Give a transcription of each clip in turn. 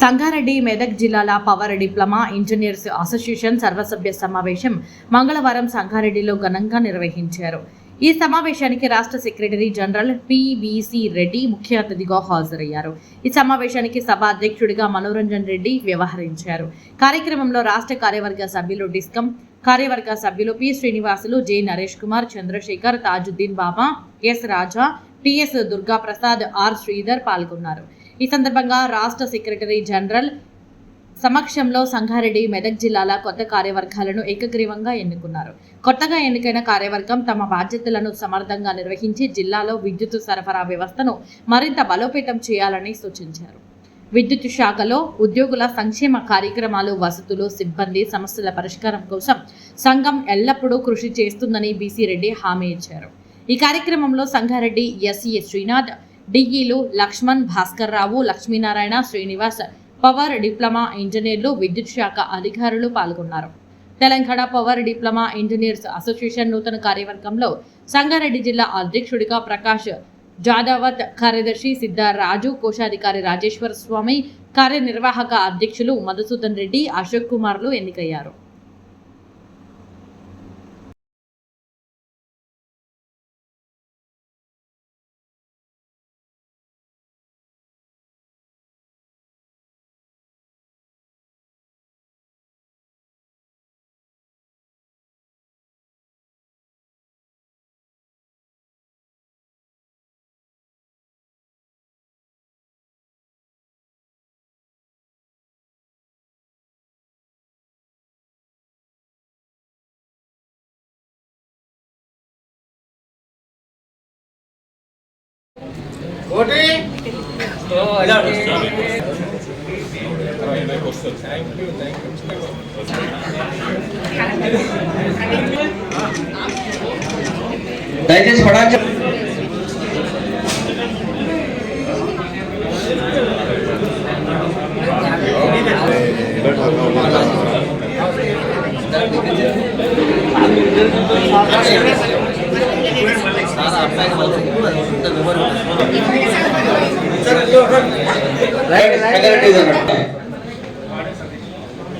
సంగారెడ్డి మెదక్ జిల్లాల power diploma engineers association సర్వసభ్య సమావేశం మంగళవారం సంగారెడ్డిలో ఘనంగా నిర్వహించారు. ఈ సమావేశానికి రాష్ట్ర సెక్రటరీ జనరల్ పివిసి రెడ్డి ముఖ్య అతిథిగా హాజరయ్యారు. ఈ సమావేశానికి సభ అధ్యక్షుడిగా మనోరంజన్ రెడ్డి వ్యవహరించారు. కార్యక్రమంలో రాష్ట్ర కార్యవర్గ సభ్యులు డిస్కం కార్యవర్గ సభ్యులు P Srinivasulu J Naresh Kumar Chandrashekar Tajuddin Baba S Raja TS Durga Prasad R Sridhar పాల్గొన్నారు. ఈ సందర్భంగా రాష్ట్ర సెక్రటరీ జనరల్ సమక్షంలో సంగారెడ్డి మెదక్ జిల్లాల కొత్త కార్యవర్గాలను ఏకగ్రీవంగా ఎన్నుకున్నారు. కొత్తగా ఎన్నికైన కార్యవర్గం తమ బాధ్యతలను సమర్థంగా నిర్వహించి జిల్లాలో విద్యుత్ సరఫరా వ్యవస్థను మరింత బలోపేతం చేయాలని సూచించారు. విద్యుత్ శాఖలో ఉద్యోగుల సంక్షేమ కార్యక్రమాలు వసతులు సిబ్బంది సమస్యల పరిష్కారం కోసం సంఘం ఎల్లప్పుడూ కృషి చేస్తుందని బీసీ రెడ్డి హామీ ఇచ్చారు. ఈ కార్యక్రమంలో సంగారెడ్డి ఎస్ఈ శ్రీనాథ్ డిఈలు లక్ష్మణ్ భాస్కర్ రావు లక్ష్మీనారాయణ శ్రీనివాస్ పవర్ డిప్లొమా ఇంజనీర్లు విద్యుత్ శాఖ అధికారులు పాల్గొన్నారు. Telangana power diploma engineers association నూతన కార్యవర్గంలో సంగారెడ్డి జిల్లా అధ్యక్షుడిగా ప్రకాష్ జాదవత్ కార్యదర్శి సిద్ధారాజు కోశాధికారి రాజేశ్వర స్వామి కార్యనిర్వాహక అధ్యక్షులు మధుసూదన్ రెడ్డి అశోక్ కుమార్లు ఎన్నికయ్యారు. కోటి దయచేసి పడాచ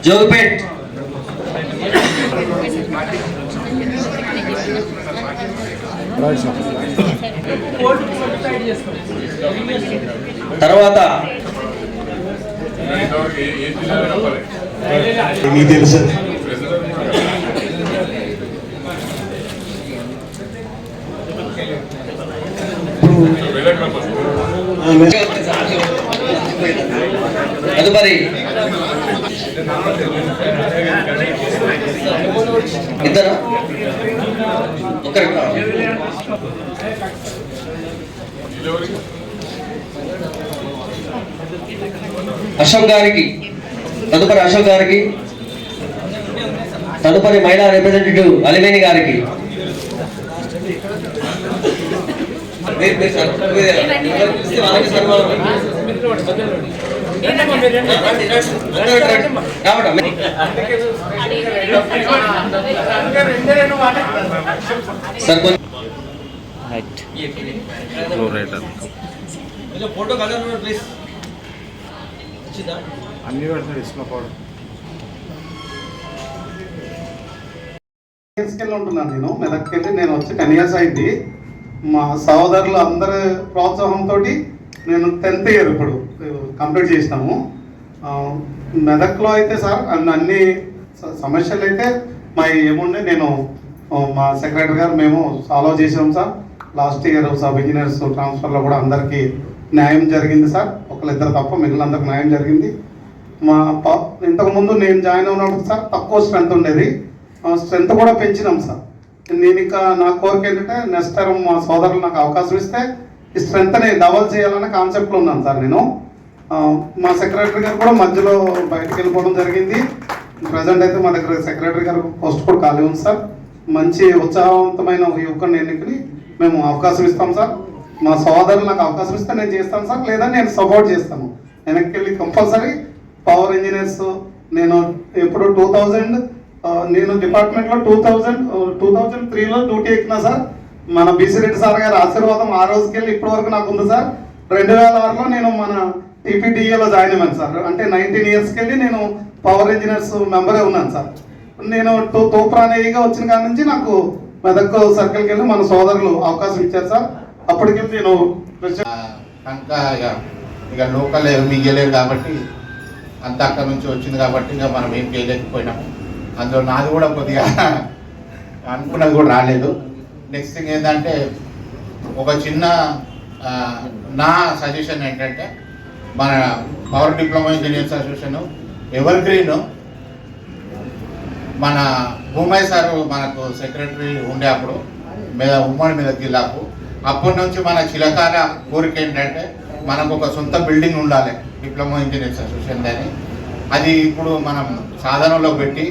జోగిపేట్ తర్వాత మీకు తెలుసు. తదుపరి ఇద్దరు? కావాలి. అశోక్ గారికి. తదుపరి అశోక్ గారికి. తదుపరి మహిళా రిప్రజెంటేటివ్ అలివేణి గారికి. మీరు- మీరు ఫోటో కలర్ ప్లీజ్ అన్ని పెడతాడు ఇసుక పౌడర్ తీసుకెళ్ళి ఉంటున్నాను నేను మెదక్కి వెళ్ళి నేను వచ్చి టెన్ అయింది మా సహోదరులు అందరి ప్రోత్సాహంతో నేను టెన్త్ ఇయర్ ఇప్పుడు కంప్లీట్ చేసినాము. మెదక్లో అయితే సార్ అన్ని అన్ని సమస్యలు అయితే మా ఏముండే నేను మా సెక్రటరీ గారు మేము సాల్వ్ చేసాం sir. Last year sub engineers ట్రాన్స్ఫర్లో కూడా అందరికీ న్యాయం జరిగింది సార్. ఒకళ్ళిద్దరు తప్ప మిగిలినందరికి న్యాయం జరిగింది. మా ప- ఇంతకుముందు నేను జాయిన్ అయినప్పుడు సార్ తక్కువ స్ట్రెంత్ ఉండేది. స్ట్రెంత్ కూడా పెంచినాం సార్. నేను ఇంకా నా కోరిక ఏంటంటే నెక్స్ట్ టైం మా సోదరులు నాకు అవకాశం ఇస్తే ఈ స్ట్రెంత్ని డబల్ చేయాలనే కాన్సెప్ట్లో ఉన్నాను సార్ నేను. మా సెక్రటరీ గారు కూడా మధ్యలో బయటకు వెళ్ళిపోవడం జరిగింది. ప్రజెంట్ అయితే మా దగ్గర సెక్రటరీ గారు పోస్ట్ కూడా ఖాళీ ఉంది సార్. మంచి ఉత్సాహవంతమైన ఒక యువకుని ఎన్నికని మేము అవకాశం ఇస్తాం సార్. మా సోదరులు నాకు అవకాశం ఇస్తే నేను చేస్తాను సార్ లేదా నేను సపోర్ట్ చేస్తాను. వెనక్కి వెళ్ళి కంపల్సరీ పవర్ ఇంజనీర్స్ నేను ఎప్పుడు టూ థౌజండ్ నేను డిపార్ట్మెంట్లో టూ థౌజండ్ టూ థౌజండ్ త్రీలో డ్యూటీ ఎక్కినా సార్ మన బీసీ రెడ్డి సార్ గారి ఆశీర్వాదం ఆ రోజుకి వెళ్ళి ఇప్పటి వరకు నాకు ఉంది సార్. రెండు వేల ఆరులో నేను మన టీపీటీఏలో జాయిన్ అయ్యాను సార్. అంటే నైన్టీన్ ఇయర్స్కి వెళ్ళి నేను పవర్ ఇంజనీర్స్ మెంబరే ఉన్నాను సార్. నేను టూ తూప్రానేయిగా వచ్చిన కాడ నుంచి నాకు మెదక్ సర్కిల్కి వెళ్ళి మన సోదరులు అవకాశం ఇచ్చారు సార్. అప్పటికి నేను ఇంకా ఇక ఇక లోకల్ మిగలేదు కాబట్టి అంత అక్కడ నుంచి వచ్చింది కాబట్టి ఇక మనం ఏం చేయలేకపోయినాము అందులో నాది కూడా కొద్దిగా అనుకున్నది కూడా రాలేదు. నెక్స్ట్ థింగ్ ఏంటంటే ఒక చిన్న నా సజెషన్ ఏంటంటే మన power diploma engineers association evergreen మన భూమయ్య సార్ మనకు సెక్రటరీ ఉండే అప్పుడు మీద ఉమ్మడి మీద జిల్లాకు అప్పటి నుంచి మన చిలకాల కోరిక ఏంటంటే మనకు ఒక సొంత బిల్డింగ్ ఉండాలి డిప్లొమా ఇంజనీర్స్ అసోసియేషన్ అని. అది ఇప్పుడు మనం సాధనలో పెట్టి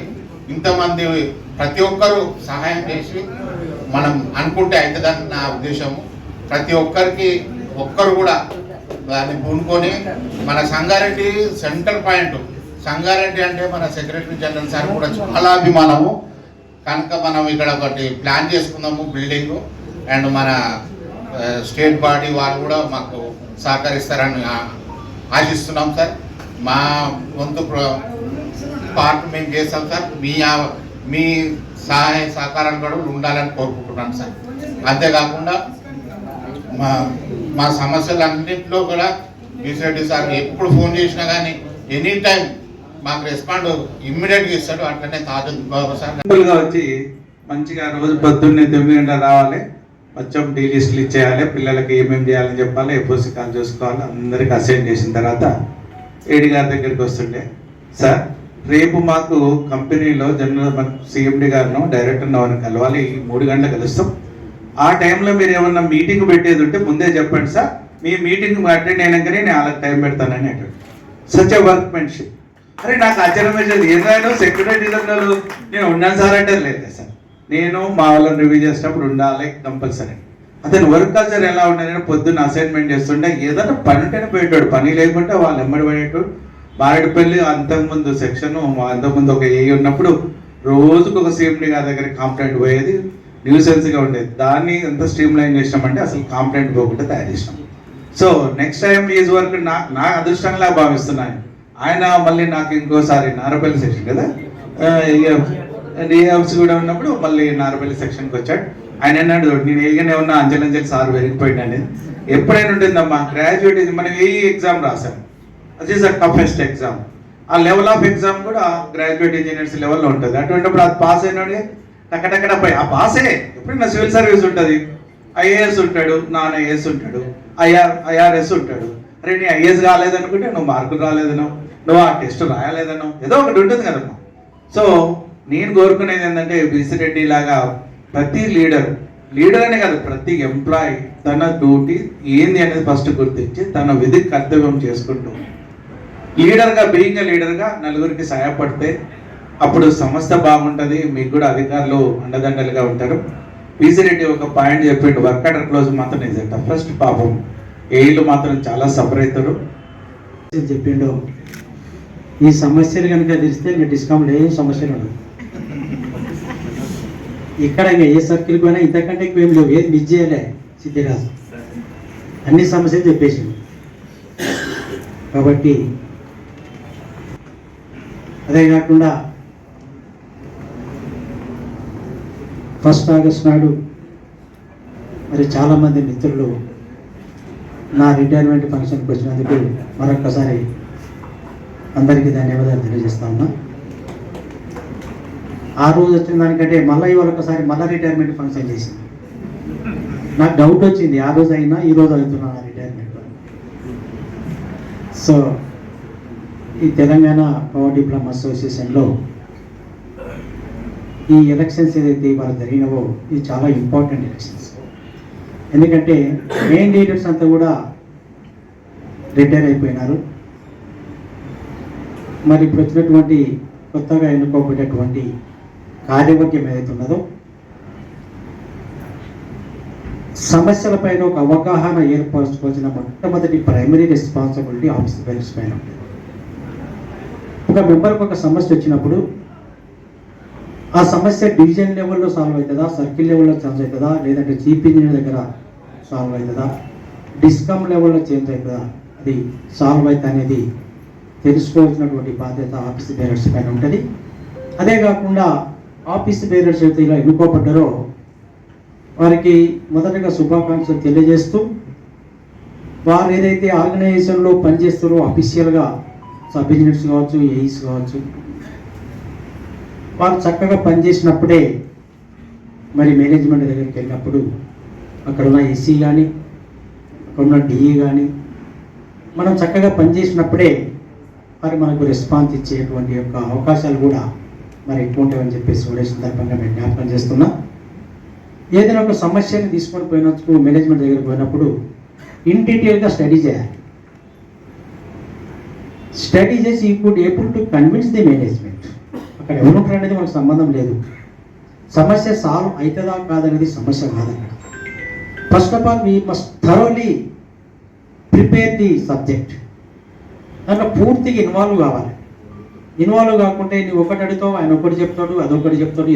ఇంతమంది ప్రతి ఒక్కరు సహాయం చేసి మనం అనుకుంటే అవుతుందని నా ఉద్దేశము. ప్రతి ఒక్కరికి ఒక్కరు కూడా దాన్ని పూనుకొని మన సంగారెడ్డి సెంటర్ పాయింట్ సంగారెడ్డి అంటే మన సెక్రటరీ జనరల్ సార్ కూడా చాలా అభిమానము. కనుక మనం ఇక్కడ ఒకటి ప్లాన్ చేసుకుందాము బిల్డింగ్ అండ్ మన స్టేట్ బాడీ వాళ్ళు కూడా మాకు సహకరిస్తారని ఆశిస్తున్నాం సార్. మా వంతు పార్ట్ మేము చేస్తాం సార్. మీ ఆ- మీ సహాయ సహకారం కూడా ఉండాలని కోరుకుంటున్నాను సార్. అంతేకాకుండా మా మా సమస్యలన్నింటిలో కూడా బీసీరెడ్డి సార్ ఎప్పుడు ఫోన్ చేసినా కానీ ఎనీ టైం మాకు రెస్పాండ్ ఇమ్మీడియట్గా ఇస్తాడు. అట్లనే తాజు బాబు సార్. వచ్చి మంచిగా రోజు పొద్దున్నే తొమ్మిది గంటల రావాలి. మొత్తం డీ లిస్టులు ఇచ్చేయాలి. పిల్లలకి ఏమేమి చేయాలని చెప్పాలి. ఏ పుస్తకాలు చూసుకోవాలి. అందరికి అసైన్ చేసిన తర్వాత ఏడి గారి దగ్గరికి వస్తుండే. సార్ రేపు మాకు కంపెనీలో జనరల్ సీఎండి గారును డైరెక్టర్ ఎవరిని కలవాలి. మూడు గంటలు కలుస్తాం. ఆ టైంలో మీరు ఏమన్నా మీటింగ్ పెట్టేది ఉంటే ముందే చెప్పండి సార్. మీ మీటింగ్ అటెండ్ అయినాకనే నేను వాళ్ళకి టైం పెడతానని అంటాడు. సచ్ ఎ వర్క్మెన్షిప్ అరే నాకు ఆశ్చర్యం వేసేది ఏదైనా సెక్రటరీ జనరల్ నేను ఉన్నాను సార్ అంటే లేదు సార్. నేను మా వాళ్ళని రివ్యూ చేసినప్పుడు ఉండాలి కంపల్సరీ అతను వర్క్ కల్చర్ ఎలా ఉండేది పొద్దున్న అసైన్మెంట్ చేస్తుండే. ఏదైనా పని ఉంటేనే పోయేటాడు. పని లేకుంటే వాళ్ళు ఎమ్మడి పడేటోడు మారేడుపల్లి అంతకుముందు సెక్షన్ అంతకుముందు ఒక ఏ ఉన్నప్పుడు రోజుకు ఒక సిఎండి గారి దగ్గర కాంప్లైంట్ పోయేది. న్యూసెన్స్గా ఉండేది. దాన్ని ఎంత స్ట్రీమ్ లైన్ చేసినామంటే అసలు కాంప్లైంట్ పోకుండా తయారు చేసినాం. So next time is work నా నా అదృష్టంగా భావిస్తున్నాను ఆయన మళ్ళీ నాకు ఇంకోసారి నారపల్లి సెక్షన్ కదా? డిఎఫ్స్ కూడా ఉన్నప్పుడు మళ్ళీ నారపల్లి సెక్షన్కి వచ్చాడు. ఆయన అన్నాడు నేను ఏగానే ఉన్నా అంచెలంచెలు సార్ పెరిగిపోయినాను ఎప్పుడైనా ఉంటుందమ్మా గ్రాడ్యుయేట్ మనం ఏ ఎగ్జామ్ రాసాం? అది ఈస్ అ టఫెస్ట్ ఎగ్జామ్ ఆ లెవెల్ ఆఫ్ ఎగ్జామ్ కూడా గ్రాడ్యుయేట్ ఇంజనీర్స్ లెవెల్లో ఉంటుంది. అటువంటిప్పుడు అది పాస్ అయినాడే టక్కటక్కడ పోయి ఆ పాసే ఎప్పుడైనా సివిల్ సర్వీస్ ఉంటుంది? ఐఏఎస్ ఉంటాడు నాన్ ఐఏఎస్ ఉంటాడు ఐఆర్ ఐఆర్ఎస్ ఉంటాడు. అరే నీ ఐఏఎస్ రాలేదనుకుంటే నువ్వు మార్కులు రాలేదనో నువ్వు ఆ టెస్ట్ రాయలేదనో ఏదో ఒకటి ఉంటుంది కదమ్మా. సో నేను కోరుకునేది ఏంటంటే బిసిరెడ్డి లాగా ప్రతి లీడర్ లీడర్ అనే కాదు ప్రతి ఎంప్లాయీ తన డ్యూటీ ఏంది అనేది ఫస్ట్ గుర్తించి తన విధి కర్తవ్యం చేసుకుంటూ లీడర్గా బీయింగ్ లీడర్గా నలుగురికి సహాయపడితే అప్పుడు సంస్థ బాగుంటుంది మీకు కూడా అధికారులు అండదండలుగా ఉంటారు. పీసీరెడ్డి ఒక పాయింట్ చెప్పిండు వర్క్ ఆర్డర్ క్లోజ్ మాత్రం నిజంట ఫస్ట్ పాపం. ఏళ్ళు మాత్రం చాలా సఫర్ అవుతారు చెప్పిండు? ఈ సమస్యలు కనుక తెలిస్తే ఇంకా డిస్కౌంట్ ఏం సమస్యలు ఉండవు ఇక్కడ ఇంకా ఏ సర్కిల్ పోయినా ఇంతకంటే ఎక్కువ ఏం లేవు. ఏది మిస్ చేయలే సిద్ధిరాజు. అన్ని సమస్యలు చెప్పేసిండు. కాబట్టి అదే కాకుండా ఫస్ట్ ఆగస్ట్ నాడు మరి చాలామంది మిత్రులు నా రిటైర్మెంట్ ఫంక్షన్కి వచ్చినందుకు మరొక్కసారి అందరికీ ధన్యవాదాలు తెలియజేస్తా ఉన్నా. ఆ రోజు వచ్చిన దానికంటే మళ్ళీ ఇవాళ ఒకసారి మళ్ళీ రిటైర్మెంట్ ఫంక్షన్ చేసింది నాకు డౌట్ వచ్చింది ఆ రోజు అయినా ఈ రోజు అవుతున్నాను రిటైర్మెంట్ సో ఈ తెలంగాణ పవర్ డిప్లొమా అసోసియేషన్లో ఈ ఎలక్షన్స్ ఏదైతే ఇవాళ జరిగినవో ఇది చాలా ఇంపార్టెంట్ ఎలక్షన్స్ ఎందుకంటే మెయిన్ లీడర్స్ అంతా కూడా రిటైర్ అయిపోయినారు. మరి ఇప్పుడు వచ్చినటువంటి కొత్తగా ఎన్నుకోబడేటువంటి కార్యవర్గం ఏదైతే ఉన్నదో సమస్యలపైన ఒక అవగాహన ఏర్పరచుకోవాల్సిన మొట్టమొదటి ప్రైమరీ రెస్పాన్సిబిలిటీ ఆఫీస్ బెల్స్ పైన ఉంటుంది. ఒక మెంబర్కి ఒక సమస్య వచ్చినప్పుడు ఆ సమస్య డివిజన్ లెవెల్లో సాల్వ్ అవుతుందా? సర్కిల్ లెవెల్లో చేంజ్ అవుతుందా? లేదంటే చీఫ్ ఇంజనీర్ దగ్గర సాల్వ్ అవుతుందా? డిస్కమ్ లెవెల్లో చేంజ్ అవుతుందా? అది సాల్వ్ అవుతుంది అనేది తెలుసుకోవాల్సినటువంటి బాధ్యత ఆఫీస్ బేరర్స్ పైన ఉంటుంది. అదే కాకుండా ఆఫీస్ బేరర్స్ అయితే ఇలా ఎన్నుకోబడ్డారో వారికి మొదటగా శుభాకాంక్షలు తెలియజేస్తూ వారు ఏదైతే ఆర్గనైజేషన్లో పనిచేస్తారో అఫీషియల్గా సబ్ ఇంజనీర్స్ కావచ్చు ఏఈస్ కావచ్చు వారు చక్కగా పనిచేసినప్పుడే మరి మేనేజ్మెంట్ దగ్గరికి వెళ్ళినప్పుడు అక్కడ ఉన్న ఎస్సీ కానీ అక్కడ ఉన్న డిఈ కానీ మనం చక్కగా పనిచేసినప్పుడే మరి మనకు రెస్పాన్స్ ఇచ్చేటువంటి యొక్క అవకాశాలు కూడా మరి ఎక్కువ ఉంటాయని చెప్పేసి కూడా సందర్భంగా మేము జ్ఞాపకం చేస్తున్నాం. ఏదైనా ఒక సమస్యని తీసుకొని పోయినప్పుడు మేనేజ్మెంట్ దగ్గరికి పోయినప్పుడు ఇన్ డీటెయిల్గా స్టడీ చేయాలి. స్టడీ చేసి ఇప్పుడు able to convince the management. అక్కడ ఎవరు ఉంటారు అనేది మనకు సంబంధం లేదు. సమస్య సాల్వ్ అవుతుందా కాదనేది సమస్య కాదు అక్కడ first of all we must thoroughly prepare the subject దాంట్లో పూర్తిగా ఇన్వాల్వ్ కావాలి. ఇన్వాల్వ్ కాకుంటే నువ్వు ఒకటి అడుగుతావు ఆయన ఒకటి చెప్తాడు అదొకటి చెప్తాడు